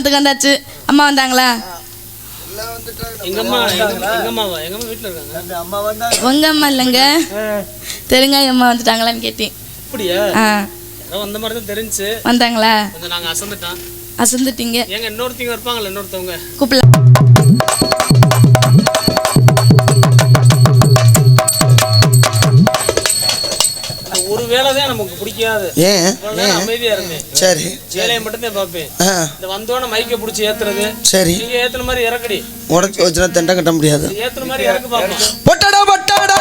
நந்தவனத்துக்கு வந்தாச்சு. அம்மா வந்தாங்களா? எங்க அம்மா எங்க எங்க அம்மாவா எங்க அம்மா வீட்டுல இருக்காங்க? உங்க அம்மா இல்லைங்க. தெலுங்காய் அம்மா வந்துட்டாங்களான்னு கேட்டேன். வந்த மாதிரி தான் தெரிஞ்சுச்சு வந்தாங்களா? கொஞ்சம் நாங்க அசந்துட்டோம். அசந்துட்டீங்க. ஏங்க இன்னொருத்தவங்க இருப்பாங்கல்ல இன்னொருத்தவங்க? கூப்பிடலாம். வேலை தான் நமக்கு பிடிக்காது. ஏன்? அமைதியா இருந்தேன். சரி. வேலையை மட்டும் தான் பார்ப்பேன் இந்த வந்தோடனே மைக்கை பிடிச்சி ஏத்துறது. சரி. நீங்க ஏத்துன மாதிரி இறக்கடி. உடச்சி வச்சுனா தெண்டை கட்ட முடியாது. ஏத்துன மாதிரி இறக்கு பார்ப்போம் பொட்டடா பொட்டடா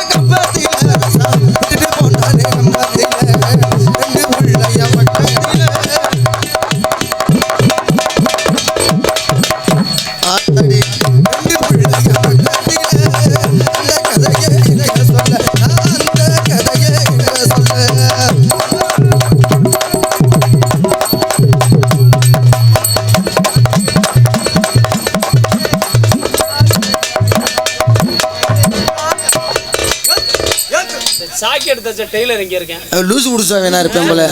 வச்ச டெய்லர் இங்க இருக்கேன். லூசு குடிச்சா வேணா இருப்பேன் போல?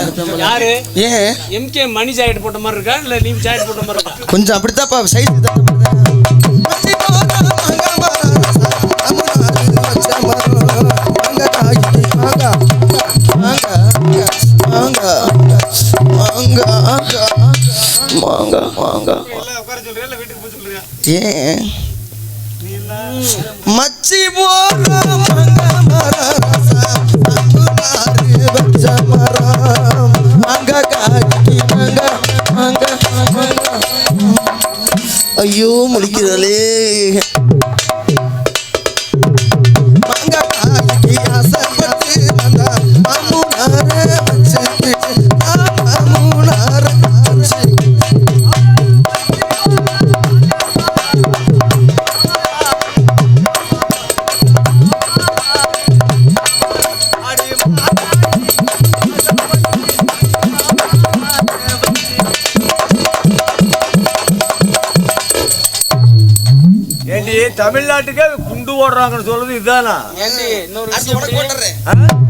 யாரு? ஏன்? எம்கே மணி ஜாக்கெட் போட்ட மாதிரி இருக்கா? இல்ல நீ ஜாக்கெட் போட்ட மாதிரி இருக்கா? கொஞ்சம் அப்படித்தான்ப்பா சைஸ் ஏன்? மச்சி போற மங்க ஐயோ முடிக்கிறாளே தமிழ்நாட்டுக்கே குண்டு ஓடுறாங்கன்னு சொல்றது இதுதானா இன்னொரு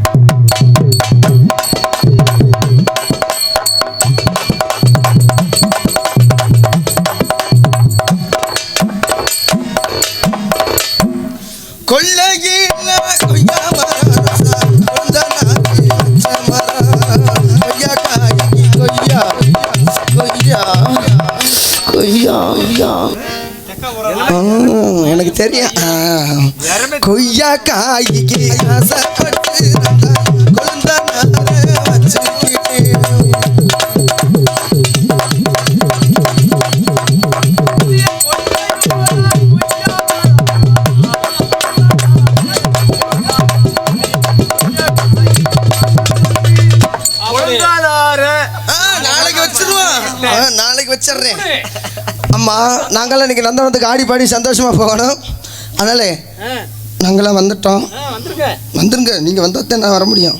தெரியும். கொய்யா காய்க்கு ஆசைப்பட்டு அம்மா நாங்களாம் இன்னைக்கு நந்தவனத்துக்கு ஆடி பாடி சந்தோஷமா போகணும். அதனால நாங்களாம் வந்துட்டோம். வந்துருங்க. நீங்க வந்தாதான் நான் வர முடியும்.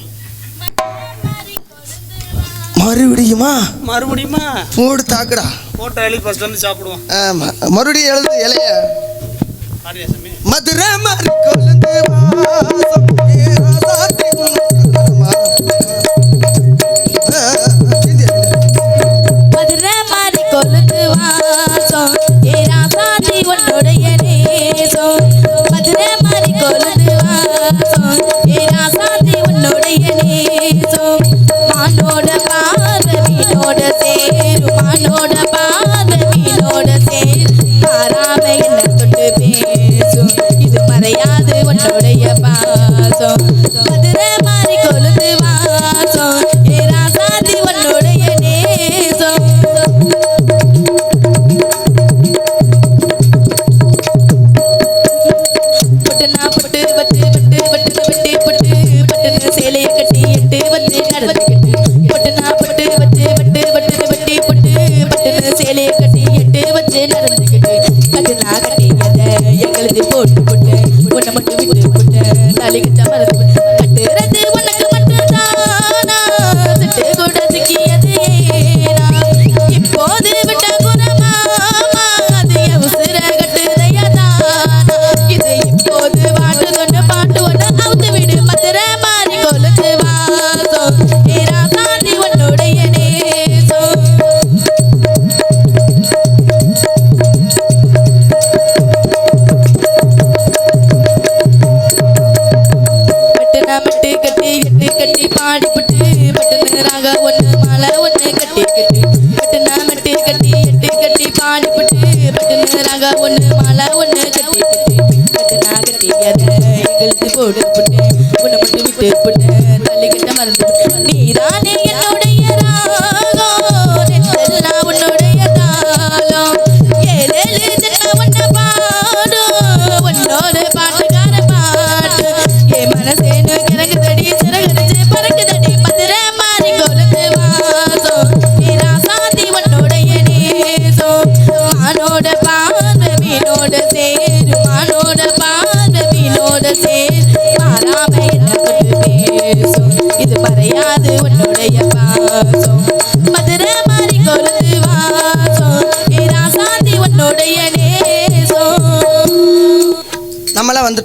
மறுபடியுமா? மறுபடியுமா? போடு தாக்குடா. போட்டோ எழுதி ஃபர்ஸ்ட் வந்து சாப்பிடுவோம். ஆமா மறுபடியும் எழுது இலைய. மதுரை.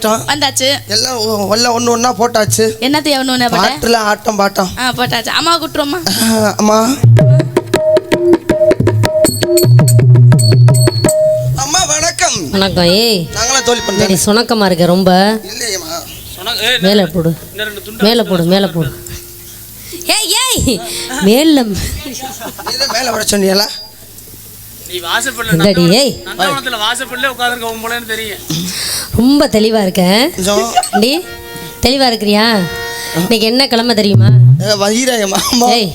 வந்துட்டோம் வந்தாச்சு. எல்லாம் எல்லாம் ஒன்று ஒன்றா போட்டாச்சு. என்னத்தையும் ஒன்று போட்ட? பாட்டுல ஆட்டம் பாட்டம் ஆ போட்டாச்சு. அம்மாவை கூட்டுருவோமா அம்மா. அம்மா வணக்கம். வணக்கம். ஏய். நாங்களாம் தோல்வி சரி பண்ணுறோம் சுணக்கமாக இருக்க ரொம்ப. இல்லையம்மா. மேலே போடு. இந்த ரெண்டு துண்டு மேலே போடு மேலே போடு. ஏய் ஏய். மேல மேலே விட சொன்னீங்களா நீ வாசப்படல ஏய். வாசப்படல உட்காந்துருக்க உம்பளன்னு தெரியும். ரொம்ப தெளிவாக இருக்கேன் டி தெளிவாக இருக்கிறியா? இன்னைக்கு என்ன கிழமை தெரியுமா? ஏய்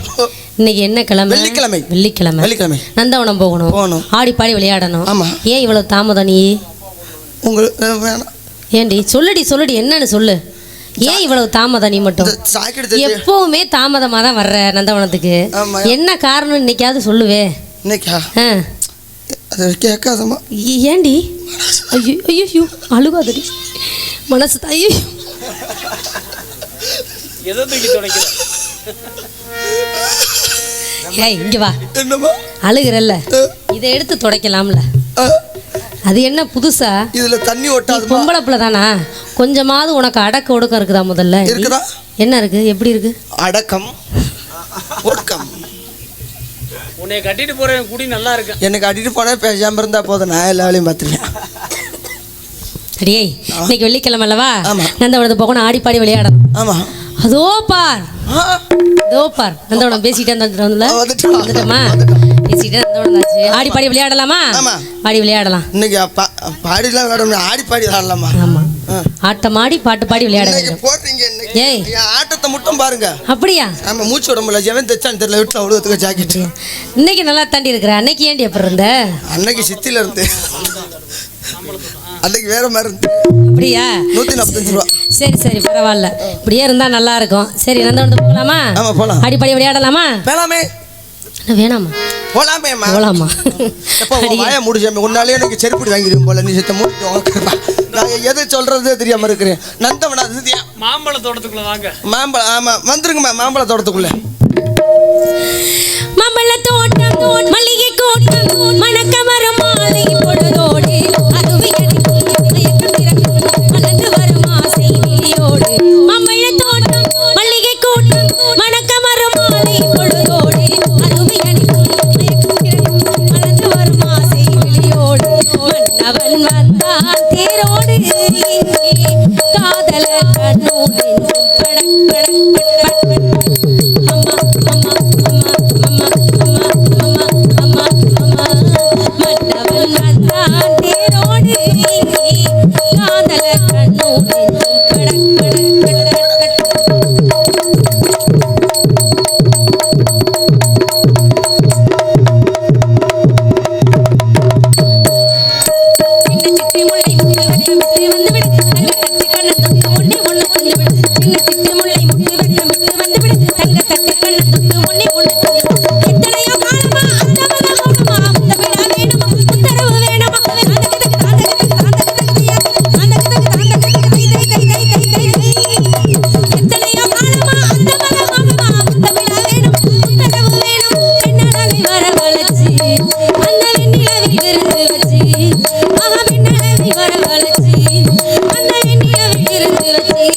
இன்னைக்கு என்ன கிழமை? வெள்ளிக்கிழமை. வெள்ளிக்கிழமை. வெள்ளிக்கிழமை. நந்தவனம் போகணும். போகணும். ஆடி பாடி விளையாடணும். ஆமா. ஏன் இவ்வளவு தாமதம் நீ? உங்களுக்கு ஏண்டி சொல்லுடி சொல்லுடி என்னன்னு சொல்லு. ஏன் இவ்வளவு தாமதம் நீ மட்டும்? எப்பவுமே தாமதமாக தான் வர்ற நந்தவனத்துக்கு. என்ன காரணம் இன்னைக்காவது சொல்லுவே. இன்னைக்கா? ஆ. அது கேட்காதம்மா. ஏ- ஏண்டி ஐயோ ஐயோ அழுகாதடி மனசு தான் ஐயோ எதை தூக்கி துடைக்கிற ஏய் இங்க வா அழுகிறல்ல இதை எடுத்து துடைக்கலாம்ல அது என்ன புதுசா இதுல தண்ணி நீ ஒட்டாதுமா பொம்பளை பிள்ளை தானா கொஞ்சமாவது உனக்கு அடக்க ஒடுக்கம் இருக்குதா முதல்ல இருக்குதா? என்ன இருக்கு எப்படி இருக்கு அடக்கம் ஒடுக்கம் உன்னை கட்டிட்டு போறேன் குடி நல்லா இருக்கு. எனக்கு அடிட்டு போனா பேசாம இருந்தா போதும். நான் எல்லா வேலையும் பார்த்துருவேன். அடியே இன்னைக்கு வெள்ளிக்கிழமை அல்லவா? ஆமா. நந்தவனத்து போகணும் ஆடி பாடி விளையாடணும். ஆமா. அதோ பார். ஆ, அதோ பார். நந்தவனம் பேசிட்டே வந்துட்டோம்ல ஆ, வந்துட்டோம். வந்துட்டோமா? பேசிட்டே நந்தவனம் ஆச்சு ஆடி பாடி விளையாடலாமா? ஆமா. பாடி விளையாடலாம். இன்னைக்கு பாடிலாம் விளையாட ஆடி பாடி விளையாடலாமா? ஆமா. ஆ. ஆட்டம் ஆடி பாட்டு பாடி விளையாட போடுறீங்க ஏய். ஆட்டத்தை மட்டும் பாருங்க. அப்படியா? ஆமா மூச்சு விட முடியல. எவன் தைச்சான்னு தெரியல. வீட்டில் அவ்வளோத்துக்கு ஜாக்கெட் இன்னைக்கு நல்லா தாண்டி இருக்கிற அன்னைக்கு ஏண்டி எப்படி இருந்த? அன்னைக்கு சித்தில இருந்து. அன்னைக்கு வேற மாதிரி இருந்து. அப்படியா? நூத்தி நாற்பத்தஞ்சு ரூபா. சரி சரி பரவாயில்ல. இப்படியே இருந்தா நல்லா இருக்கும். சரி நந்தவனத்து போகலாமா? ஆமா போலாம். அடிப்படி விளையாடலாமா? என்ன வேணாமா? போலாமேம்மா போகலாமா எப்போ. வாயை முடிச்சாம உன்னாலே எனக்கு செருப்படி வாங்கிடுவோம் போல. நீ செத்த மூட்டு நான் எது சொல்றதே தெரியாம இருக்கிறேன். நந்தவனா மாம்பழ தோட்டத்துக்குள்ள வாங்க. மாம்பழம் ஆமா. வந்துருங்கம்மா மாம்பழ தோட்டத்துக்குள்ள Para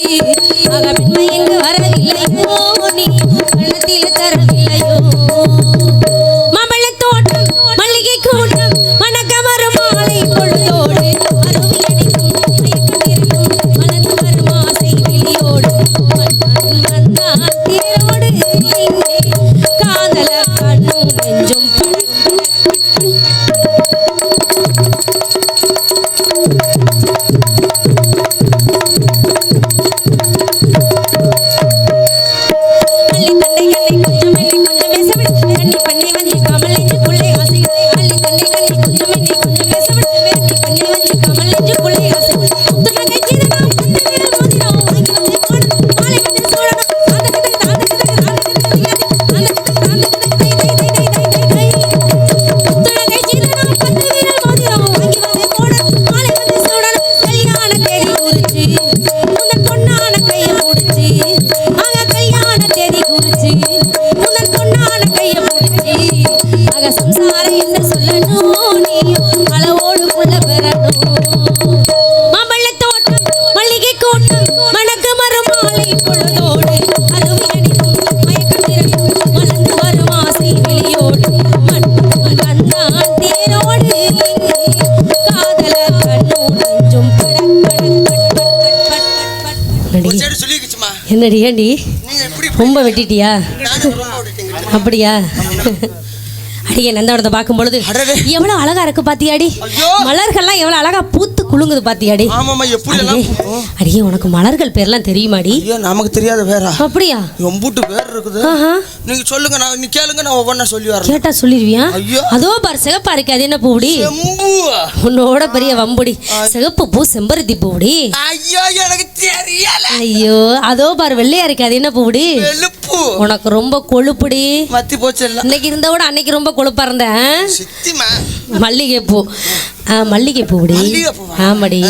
விருந்து வச்சு ஆக பெண்மை எங்கு வரவில்லையோ? நீ கள்ளத்தில் தரவில்லையோ? மாம்பழ தோட்டம் மல்லிகை கூட்டம் மணக்க வரும் மாலை பொழுதோடு அருவி அடிக்கும் மயக்கம் இருக்கும் மலர்ந்து வரும் ஆசை விழியோடு மன்னன் வந்தான் தேரோடு இங்கே காதல கண்ணும் நெஞ்சும் படக் அள்ளி கண்ணி வந்து கமல் நெஞ்சுக்குள்ளே என்னடி ஏண்டி ரொம்ப வெட்டிட்டியா? அப்படியா? அடியே நந்தவனத்தை பார்க்கும் பொழுது. எவ்வளவு அழகா இருக்கு பாத்தியாடி. மலர்கள்லாம் எவ்வளவு அழகா பூத்து குலுங்குது பாத்தியாடி? அடியே உனக்கு மலர்கள் பேர்லாம் தெரியுமாடி? நமக்கு தெரியாத வேறா. அப்படியா? எம்பூட்டு பேர் இருக்குது. நீங்க சொல்லுங்க நான் நீ கேளுங்க நான் ஒவ்வொன்றா சொல்லி வரேன். கேட்டா சொல்லிடுவியா. அதோ பாரு சிகப்பா இருக்கு அது என்ன பூடி உன்னோட பெரிய வம்புடி. சிகப்பு பூ செம்பருத்தி பூடி ஐயோ எனக்கு தெரியல. ஐயோ அதோ பாரு வெள்ளையா இருக்கு அது என்ன பூடி உனக்கு ரொம்ப கொழுப்புடி. மத்தி போச்சு இன்னைக்கு இருந்த விட அன்னைக்கு ரொம்ப கொழுப்பா இருந்தேன் சித்திமா. மல்லிகைப்பூ. ஆ மல்லிகைப்பூடி மல்லிகைப்பூவா? ஆமாடி.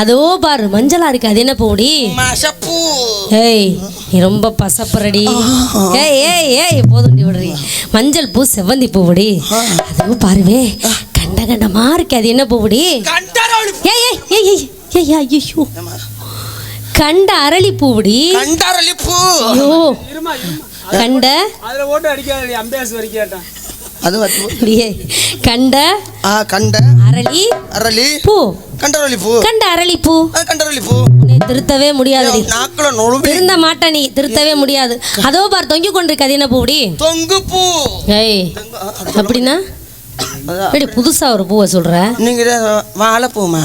அதோ பாரு மஞ்சளா இருக்கு. அது என்ன பூடி மசப்பூ. ஏய் நீ ரொம்ப பசப்புறடி. ஏய் ஏய் ஏய் போதுண்டி விடுறி. மஞ்சள் பூ செவ்வந்தி பூவுடி. அதோ பாருவே கண்ட கண்டமா இருக்கு. அது என்ன பூவுடி? ஏய் ஏய் ஏய் ஏய் ஏய் ஐயோ கண்ட அரளி பூவுடி. கண்டரளி பூ. ஐயோ. இருமா இருமா. கண்ட? அதுல ஓட்டு அடிக்காத அம்பேஸ் வரைக்கும் அது கண்ட கண்ட அரளி அரளி. பூ. கண்டரளி பூ. கண்ட அரளி பூ. கண்டரளி பூ. உன்னை திருத்தவே முடியாதுடி. நாக்குல நொழுவி திருந்த மாட்ட நீ. திருத்தவே முடியாது. அதோ பார் தொங்கி கொண்டிருக்கு அது என்ன பூடி தொங்கு பூ. ஏய் அப்படின்னா. எப்படி புதுசா ஒரு பூவை சொல்ற? நீங்க வாழைப்பூமா?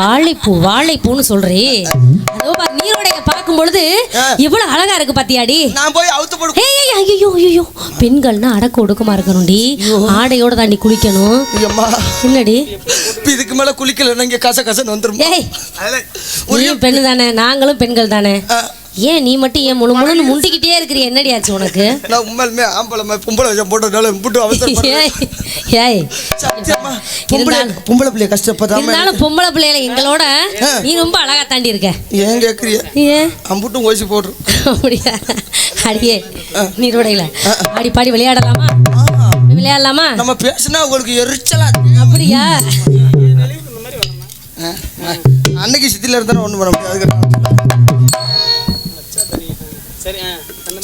வாழைப்பூ வாழைப்பூன்னு சொல்றே. அதோ பார் நீரோடைய பார்க்கும் பொழுது ஆ. எவ்வளவு அழகா இருக்கு பாத்தியாடி? நான் போய் அவுத்து போடு. ஏய் ஐயோ ஐயோ பெண்கள்னா அடக்க ஒடுக்கமா இருக்கணும்டி. ஆடையோட தாண்டி குளிக்கணும். ஐயம்மா. என்னடி இதுக்கு மேல குளிக்கல இங்க கச கசன்னு வந்துரும்? ஏய். நீ பெண்ணு தானே நாங்களும் பெண்கள் தானே ஏன் நீ மட்டும் ஏன் முழு முழுன்னு முண்டிக்கிட்டே இருக்கிற என்னடி ஆச்சு உனக்கு? நான் உண்மையிலுமே ஆம்பளை பொம்பளை வச்சம் போட்டதுனால புட்டு அவசரப்படுறேன். ஏய் பொம்பளை இருந்தாலும் பொம்பளை பிள்ளைய கஷ்டப்படாம இருந்தாலும் பொம்பளை பிள்ளைல எங்களோட நீ ரொம்ப அழகா தாண்டி இருக்க. ஏன் கேக்குறிய? ஏன்? அம்புட்டும் ஓசி போடுறோம் அப்படியா? அடியே நீரோடையில ஆடி பாடி விளையாடலாமா? விளையாடலாமா? நம்ம பேசினா உங்களுக்கு எரிச்சலா. அப்படியா. அன்னைக்கு சித்தில இருந்தா ஒண்ணு பண்ண முடியாது.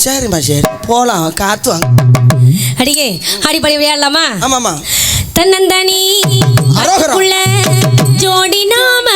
சரிம்மா சரி. போலாம் காத்து வாங்க. அடியே ஆடி பாடி விளையாடலாமா? ஆமாம்மா. தன்னந்தனி ஜோடி நாம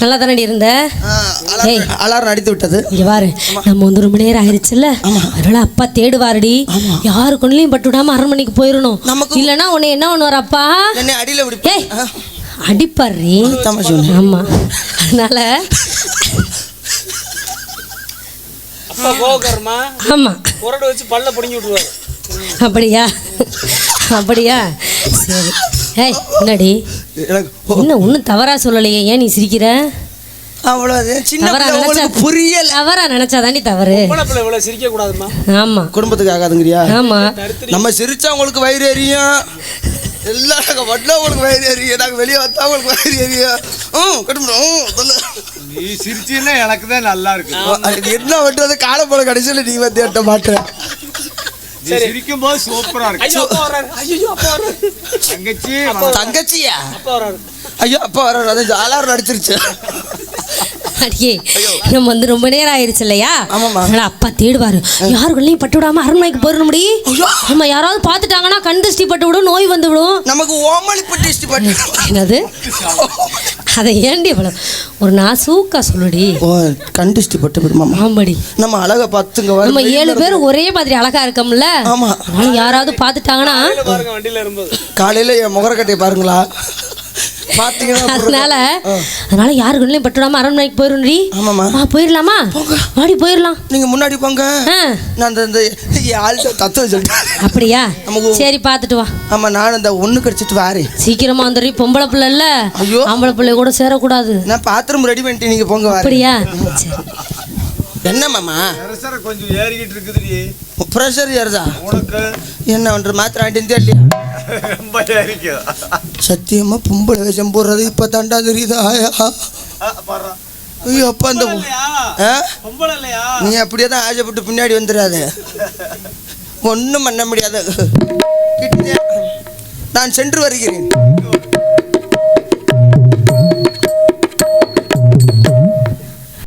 நல்லா தானடி இருந்த? ஆ, அலாரம் அடித்து விட்டது. இங்க பாரு நம்ம வந்து ரொம்ப நேரம் ஆயிருச்சுல்ல? அதனால அப்பா தேடுவாருடி. யாரு கொண்டுலயும் பட்டு விடாம அரண்மனைக்கு போயிடணும் நமக்கு- இல்லனா உன்னை என்ன பண்ணுவார் அப்பா? என்ன அடியில் விடு ஏய் அடிப்பாரு. ஆமா. அதனால ஆமா. புரடு வச்சு பல்ல பிடுங்கி விட்டுருவாரு. அப்படியா? அப்படியா? சரி. ஏய் என்னடி என்ன ஒன்றும் தவறா சொல்லலையே. ஏன் நீ சிரிக்கிற? அவ்வளவுதான். சின்ன தவறா நினைச்சா புரியல. தவறா நினைச்சாதாண்டி தவறு. பொம்பளை பிள்ளை இவ்வளவு சிரிக்க கூடாதுமா ஆமா. குடும்பத்துக்கு ஆகாதுங்கிறியா ஆமா. நம்ம சிரிச்சா உங்களுக்கு வயிறு எரியும். எல்லாம் நாங்கள் உங்களுக்கு வயிறு எரியும். நாங்கள் வெளியே வந்தா உங்களுக்கு வயிறு எரியும். ம் கட்டுப்படும் நீ சிரிச்சீன்னா எனக்கு தான் நல்லா இருக்கு. என்ன வட்டுறது காலப்போல கடைசியில் நீ வந்து எட்ட மாட்டேன் சிரிக்கும் போது சூப்பரா இருக்கு. ஐயோ அப்பா வர்றாரு. ஐயோ அப்பா வர்றாரு. தங்கச்சி தங்கச்சியா? அப்பா வர்றாரு. ஐயோ அப்பா வர அது அலாரம் அடிச்சிருச்சு அடியே நம்ம வந்து ரொம்ப நேரம் ஆயிருச்சு இல்லையா. அதனால அப்பா தேடுவாரு. யாருக்குள்ளயும் பட்டு விடாம அரண்மனைக்கு போயிடணும் முடி ஐயோ. ஆமா யாராவது பார்த்துட்டாங்கன்னா கண் திருஷ்டி பட்டு விடும் நோய் வந்து விடும். நமக்கு ஓமளிப்பு என்னது? அதை ஏண்டி இவ்வளவு? ஒரு நாசூக்கா சொல்லுடி. ஓ கண்டிஸ்டி பட்டு விடுமாமா ஆமாடி. நம்ம அழகை பார்த்துங்க நம்ம ஏழு பேர் ஒரே மாதிரி அழகா இருக்கோம்ல. ஆமா. யாராவது பார்த்துட்டாங்கன்னா காலையில என் முகரக்கட்டையை பாருங்களா. அதனால அதனால யாருக்குள்ளயும் பட்டு விடாம அரண்மனைக்கு போயிடும்டி ஆமாம்மா. வா போயிடலாமா வாடி போயிடலாம் நீங்க முன்னாடி போங்க. நான் அந்த இந்த ஆள்கிட்ட தத்துவம் சொல்லிட்டேன். அப்படியா? நமக்கு- சரி பார்த்துட்டு வா. ஆமா நான் அந்த ஒண்ணு கடிச்சிட்டு வாரேன். சீக்கிரமா வந்துடுறி பொம்பளை பிள்ளை இல்ல. ஐயோ. ஆம்பளை பிள்ளை கூட சேரக்கூடாது. நான் பாத்திரம் ரெடி பண்ணிட்டு நீங்க போங்க அப்படியா? சரி. என்ன மாமா? கொஞ்சம் ஏறிக்கிட்டு இருக்குதுடி. ப்ரெஷர் ஏறுதா? உனக்கு? என்ன பண்ற மாத்திரம் ஆண்டிருந்தே இல்லையா? ரொம்ப ஏறிக்கும் சத்தியமா பொம்பளை வேஷம் போடுறது இப்ப தாண்டா தெரியுதா. ஆயா. ஐயோ அப்பா அந்த நீ அப்படியே தான் ஆசைப்பட்டு பின்னாடி வந்துடாத ஒன்றும் பண்ண முடியாது. கிட்டே நான் சென்று வருகிறேன்.